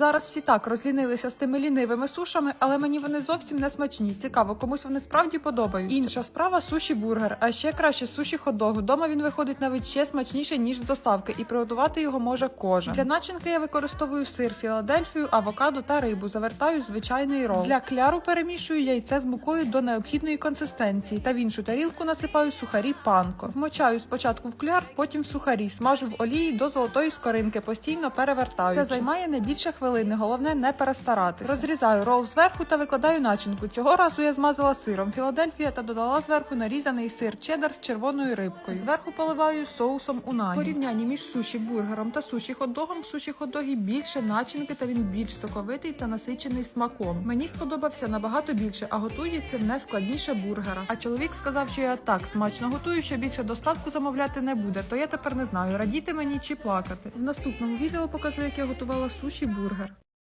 Зараз всі так розлінилися з тими лінивими сушами, але мені вони зовсім не смачні. Цікаво, комусь вони справді подобаються. Інша справа суші бургер, а ще краще суші хот-дог. Дома він виходить навіть ще смачніше ніж з доставки, і приготувати його може кожен. Для начинки я використовую сир, філадельфію, авокадо та рибу. Завертаю звичайний рол. Для кляру перемішую яйце з мукою до необхідної консистенції та в іншу тарілку насипаю сухарі панко. Вмочаю спочатку в кляр, потім в сухарі, смажу в олії до золотої скоринки, постійно перевертаю. Це займає не більше хвилини. Головне не перестаратись. Розрізаю рол зверху та викладаю начинку. Цього разу я змазала сиром Філадельфія та додала зверху нарізаний сир чеддер з червоною рибкою. Зверху поливаю соусом унагі. В порівнянні між суші бургером та суші хот-догом в суші хот-догі більше начинки та він більш соковитий та насичений смаком. Мені сподобався набагато більше, а готується не складніше бургера. А чоловік сказав, що я так смачно готую, що більше доставку замовляти не буде. То я тепер не знаю, радіти мені чи плакати. В наступному відео покажу, як я готувала суші бургер. Ягор